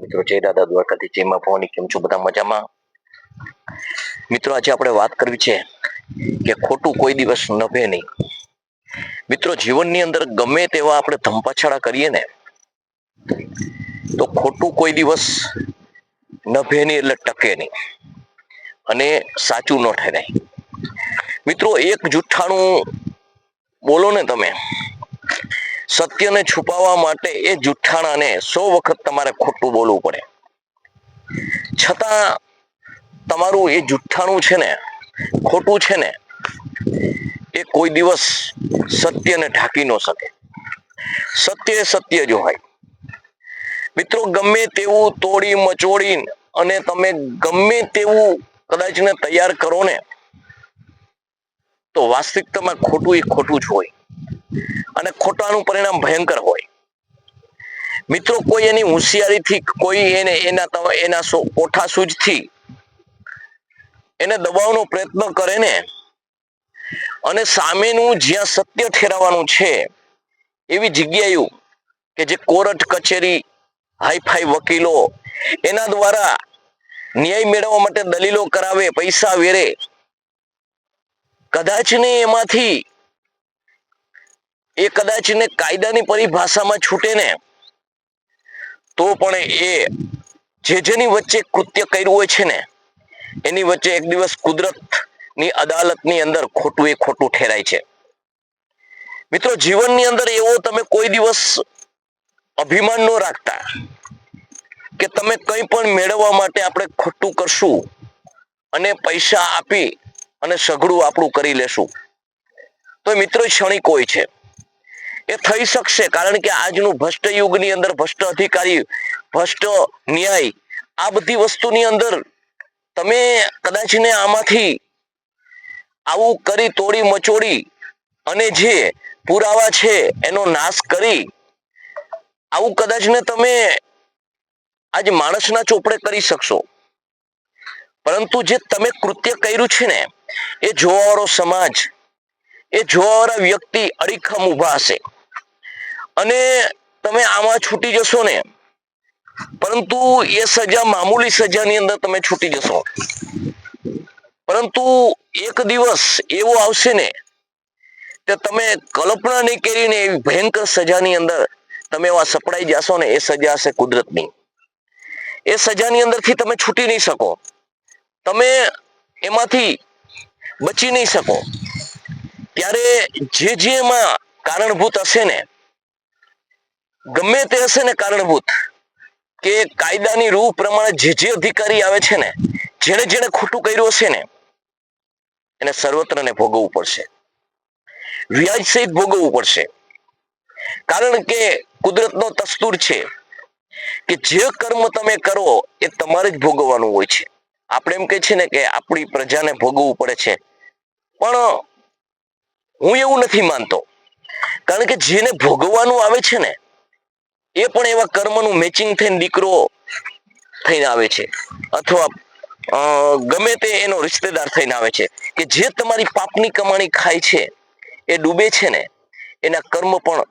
મિત્રો, જય દાદા દ્વારકાથી, જય માં ભવાની, કેમ છો બધા મજામાં? મિત્રો, આજે આપણે વાત કરવી છે કે ખોટું કોઈ દિવસ નભે નહીં. મિત્રો, જીવનની અંદર ગમે તેવા આપણે ધંપાછાડા કરીએ ને, તો ખોટું કોઈ દિવસ નભે નહીં એટલે ટકે નહીં. અને સાચું ન ઠરાય મિત્રો, એક જુઠ્ઠાણું બોલો ને તમે સત્યને છુપાવવા માટે એ જુઠ્ઠાણાને સો વખત તમારે ખોટું બોલવું પડે. છતાં તમારું એ જુઠ્ઠાણું છે ને, ખોટું છે ને, એ કોઈ દિવસ સત્યને ઢાંકી ન શકે. સત્ય સત્ય જ હોય. મિત્રો, ગમે તેવું તોડી મચોડી અને તમે ગમે તેવું કદાચ ને તૈયાર કરો ને, તો વાસ્તવિકતામાં ખોટું એ ખોટું જ હોય. અને ખોટાનું પરિણામ ભયંકર હોય. મિત્રો, કોઈ એની હોશિયારીથી કોઈ એને એના એના કોઠા સૂઝથી એને દબાવવાનો પ્રયત્ન કરે ને, અને સામેનું જ્યાં સત્ય ઠેરાવવાનું છે, એવી જગ્યાએ કે જે કોર્ટ કચેરી, હાઈફાઈ વકીલો એના દ્વારા ન્યાય મેળવવા માટે દલીલો કરાવે, પૈસા વેરે, કદાચ ને એમાંથી એ કદાચ ને કાયદાની પરિભાષામાં છૂટે ને, તો પણ એ જે જેની વચ્ચે કૃત્ય કર્યું હોય છે ને, એની વચ્ચે એક દિવસ કુદરતની અદાલતની અંદર ખોટું એ ખોટું ઠેરાય છે. મિત્રો, જીવનની અંદર એવો તમે કોઈ દિવસ અભિમાન ન રાખતા કે તમે કંઈ પણ મેળવવા માટે આપણે ખોટું કરશું અને પૈસા આપી અને સઘળું આપણું કરી લેશું. તો મિત્રો, ક્ષણિક હોય છે. એ થઈ શકશે. કારણ કે આજનું ભ્રષ્ટ યુગની અંદર ભ્રષ્ટ અધિકારી ભ્રષ્ટ ન્યાય, આ બધી વસ્તુની અંદર તમે કદાચ ને આમાંથી આવું કરી તોડી મચોડી અને જે પુરાવા છે એનો નાશ કરી, આવું કદાચ ને તમે આજ માણસના ચોપડે કરી શકશો. પરંતુ જે તમે કૃત્ય કર્યું છે ને, એ જોવાવાળો સમાજ, એ જોવાવાળા વ્યક્તિ અડીખમ ઊભા હશે. અને તમે આમાં છૂટી જશો ને, પરંતુ એ સજા મામૂલી સજાની અંદર તમે છૂટી જશો. પરંતુ એક દિવસ એવો આવશે ને, કે તમે કલ્પના નહીં કરીને એવી ભયંકર સજાની અંદર તમે એવા સપડાઈ જશો ને, એ સજા હશે કુદરતની. એ સજાની અંદરથી તમે છૂટી નહીં શકો. તમે એમાંથી બચી નહીં શકો. ત્યારે જે જે એમાં કારણભૂત હશે ને ગમે તે હશે ને કારણભૂત, કે કાયદાની રૂ પ્રમાણે જે જે અધિકારી આવે છે ને, જેણે જેણે ખોટું કર્યું હશે ને, એને સર્વત્રને ભોગવવું પડશે. વ્યાજ સહિત ભોગવવું પડશે. કારણ કે કુદરતનો તસ્તુર છે કે જે કર્મ તમે કરો, એ તમારે જ ભોગવવાનું હોય છે. આપણે એમ કહે છે ને કે આપણી પ્રજાને ભોગવવું પડે છે. પણ હું એવું નથી માનતો. કારણ કે જેને ભોગવવાનું આવે છે ને એ પણ એવા કર્મનું મેચિંગ થઈને દીકરો થઈને આવે છે. અથવા ગમે તે એનો રિશ્તેદાર થઈને આવે છે. કે જે તમારી પાપની કમાણી ખાય છે, એ ડૂબે છે ને, એના કર્મ પણ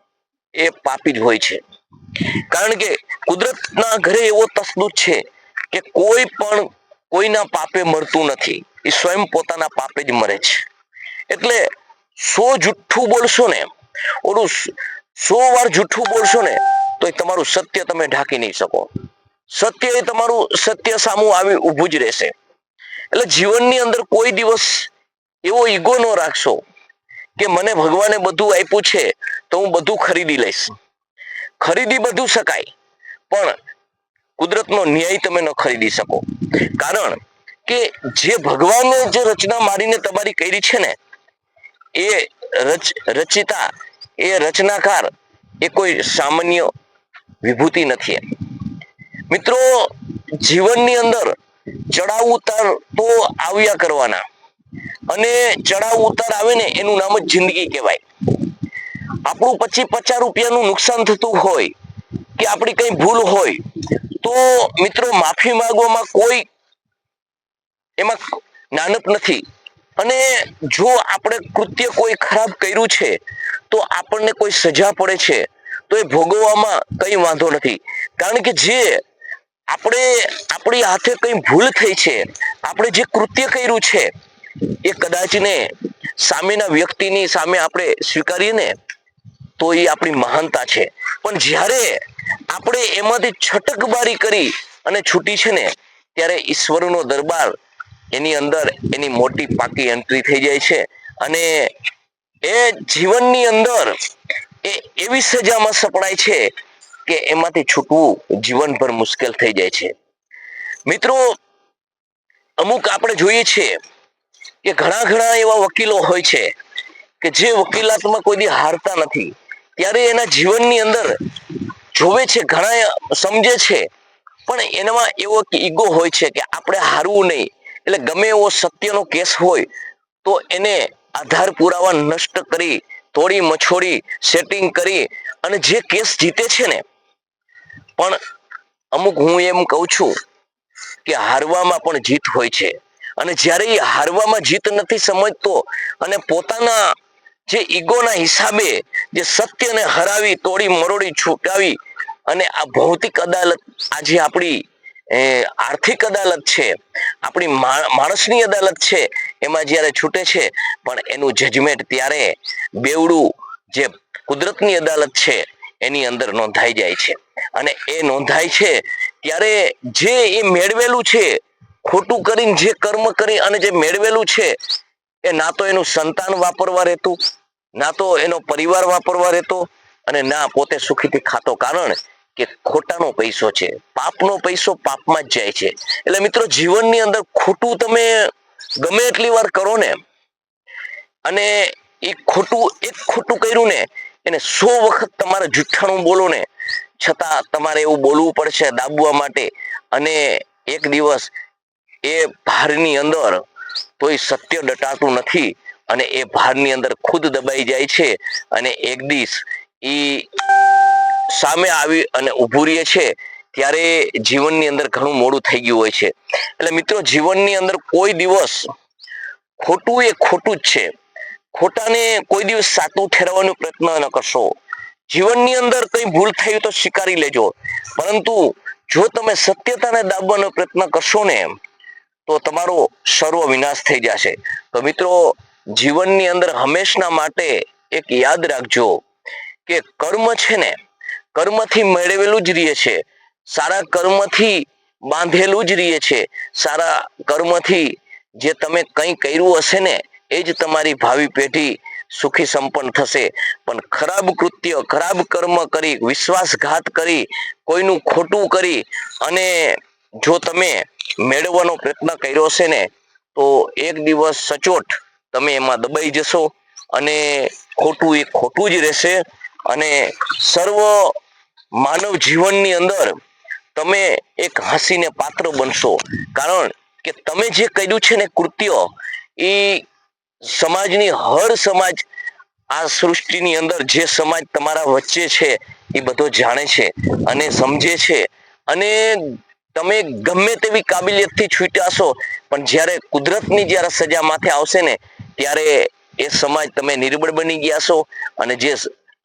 એ પાપી જ હોય છે. કારણ કે કુદરતના ઘરે એવો તસદુત છે કે કોઈ પણ કોઈના પાપે મરતું નથી. એ સ્વયં પોતાના પાપે જ મરે છે. એટલે સો જુઠ્ઠું બોલશો ને, ઓલું સો વાર જુઠ્ઠું બોલશો ને તો એ તમારું સત્ય તમે ઢાંકી નહીં શકો. સત્ય એ તમારું સત્ય સામું આવી ઊભું જ રહેશે. એટલે જીવનની અંદર કોઈ દિવસ એવો ઈગો ન રાખશો કે મને ભગવાને બધું આપ્યું છે તો હું બધું ખરીદી લઈશ. ખરીદી બધું શકાય, પણ કુદરતનો ન્યાય તમે ન ખરીદી શકો. કારણ કે જે ભગવાને જે રચના મારીને તમારી કરી છે ને, એ રચ, રચિતા, એ રચનાકાર, એ કોઈ સામાન્ય વિભૂતિ નથી. મિત્રો, જીવનની અંદર ચડાવ ઉતાર તો આવ્યા કરવાના. અને ચડાવ ઉતાર આવે ને એનું નામ જ જિંદગી કહેવાય. આપણું પછી પચાસ રૂપિયાનું નુકસાન થતું હોય કે આપણી કઈ ભૂલ હોય, તો મિત્રો, માફી માંગવામાં કોઈ એમાં નાનપ નથી. અને જો આપણે કૃત્ય કોઈ ખરાબ કર્યું છે, તો આપણને કોઈ સજા પડે છે. તો એ ભોગવવામાં કંઈ વાંધો નથી. કારણ કે જે આપણે, આપણી હાથે કઈ ભૂલ થઈ છે, આપણે જે કૃત્ય કર્યું છે, એ કદાચ ને સામેના વ્યક્તિની સામે આપણે સ્વીકારીએ ને, તો એ આપણી મહાનતા છે. પણ જ્યારે આપણે એમાંથી છટકબારી કરી અને છૂટી છે ને, ત્યારે ઈશ્વરનો દરબાર એની અંદર એની મોટી પાકી એન્ટ્રી થઈ જાય છે. અને એ જીવનની અંદર એ એવી સજામાં સપડાય છે કે એમાંથી છૂટવું જીવનભર મુશ્કેલ થઈ જાય છે. મિત્રો, અમુક આપણે જોઈએ છીએ કે ઘણા ઘણા એવા વકીલો હોય છે કે જે વકીલાતમાં કોઈ દી હારતા નથી. ત્યારે એના જીવનની અંદર જોવે છે ઘણા સમજે છે, પણ એનામાં એવો ઈગો હોય છે કે આપણે હારવું નહીં. એટલે ગમે એવો સત્યનો કેસ હોય તો એને આધાર પુરાવા નષ્ટ કરી તોડી મછોડી સેટિંગ કરી અને જે કેસ જીતે છે ને, પણ અમુક હું એમ કહું છું કે હારવામાં પણ જીત હોય છે. અને જ્યારે એ હારવામાં જીત નથી સમજતો અને પોતાના જે ઈગોના હિસાબે જે સત્યને હરાવી, તોડી, મરોડી, છૂટાવી અને આ ભૌતિક અદાલત આજે આપણી આર્થિક અદાલત છે, આપણી માણસની અદાલત છે એમાં જ્યારે છૂટે છે, પણ એનું જજમેન્ટ ત્યારે બેવડું જે કુદરતની અદાલત છે, એની અંદર નોંધાઈ જાય છે. અને એ નોંધાય છે ત્યારે જે એ મેળવેલું છે, ખોટું કરીને જે કર્મ કરી અને જે મેળવેલું છે, એ ના તો એનું સંતાન વાપરવા રહેતું, ના તો એનો પરિવાર વાપરવા રહેતો, અને ના પોતે સુખીથી ખાતો. કારણ કે ખોટાનો પૈસો છે. પાપનો પૈસો પાપમાં જ જાય છે. એટલે મિત્રો, જીવનની અંદર ખોટું તમે ગમે એટલી વાર કરો ને, અને એ ખોટું, એક ખોટું કર્યું ને, એને સો વખત તમારે જુઠ્ઠાણું બોલો ને, છતાં તમારે એવું બોલવું પડશે દાબવા માટે. અને એક દિવસ એ ભારની અંદર તોય સત્ય ડટાતું નથી, અને એ ભારની અંદર ખુદ દબાઈ જાય છે, અને એક દિવસ એ સામે આવી અને ઊભું રહે છે ત્યારે જીવનની અંદર ઘણું મોડું થઈ ગયું હોય છે. એટલે મિત્રો, જીવનની અંદર કોઈ દિવસ ખોટું એ ખોટું જ છે. ખોટાને કોઈ દિવસ સાચું ઠેરવવાનો પ્રયત્ન ન કરશો. જીવનની અંદર કઈ ભૂલ થઈ તો સ્વીકારી લેજો. પરંતુ જો તમે સત્યતાને દાબવાનો પ્રયત્ન કરશો ને, તો તમારો સર્વ વિનાશ થઈ જશે. તો મિત્રો, જીવનની અંદર હંમેશના માટે એક યાદ રાખજો કે કર્મ છે ને, કર્મથી મેળવેલું જ રહીએ છે. સારા કર્મથી બાંધેલું જ રહીએ છે. સારા કર્મથી જે તમે કંઈ કર્યું હશે ને, એ જ તમારી ભાવિ પેઢી સુખી સંપન્ન થશે. પણ ખરાબ કૃત્ય, ખરાબ કર્મ કરી, વિશ્વાસઘાત કરી, કોઈનું ખોટું કરી અને જો તમે મેળવવાનો પ્રયત્ન કર્યો હશે ને, તો એક દિવસ સચોટ તમે એમાં દબાઈ જશો અને ખોટું એ ખોટું જ રહેશે અને સર્વ માનવ જીવનની અંદર તમે એક હસીને પાત્ર બનશો. કારણ કે તમે જે કર્યું છે ને કૃત્ય, એ સમાજની, હર સમાજ આ સૃષ્ટિની અંદર જે સમાજ તમારા વચ્ચે છે, એ બધો જાણે છે અને સમજે છે. અને તમે ગમે તેવી કાબિલિયતથી છૂટાશો પણ જ્યારે કુદરતની જ્યારે સજા માથે આવશે ને, ત્યારે એ સમાજ તમે નિર્બળ બની ગયા છો અને જે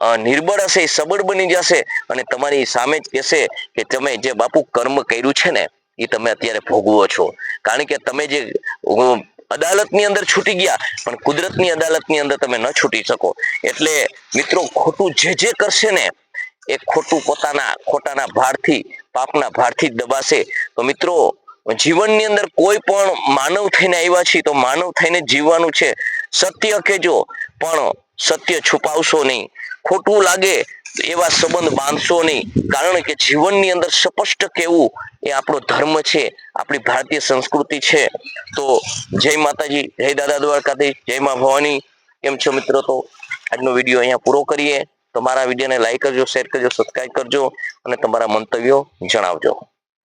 નિર્બળ હશે એ સબળ બની જશે અને તમારી સામે જ કહેશે કે તમે જે બાપુ કર્મ કર્યું છે ને, એ તમે અત્યારે ભોગવો છો. કારણ કે તમે જે અદાલતની અંદર છૂટી ગયા, પણ કુદરતની અદાલતની અંદર તમે ન છૂટી શકો. એટલે મિત્રો, ખોટું જે જે કરશે ને, એ ખોટું પોતાના, ખોટાના ભારથી, પાપના ભારથી જ દબાશે. તો મિત્રો, જીવનની અંદર કોઈ પણ માનવ થઈને આવ્યા છીએ, તો માનવ થઈને જીવવાનું છે. સત્ય કેજો પણ સત્ય છુપાવશો નહીં. ખોટું લાગે એવા સંબંધ બાંધશો નહીં. કારણ કે જીવનની અંદર સ્પષ્ટ કેવું એ આપણો ધર્મ છે, આપણી ભારતીય સંસ્કૃતિ છે. તો જય માતાજી, જય દાદા દ્વારકાથી જય મા ભવાની. કેમ છો મિત્રો? તો આજનો વીડિયો અહીંયા પૂરો કરીએ. તમારા વિડીયોને લાઈક કરજો શેર કરજો સબસ્ક્રાઈબ કરજો અને તમારા મંતવ્યો જણાવજો.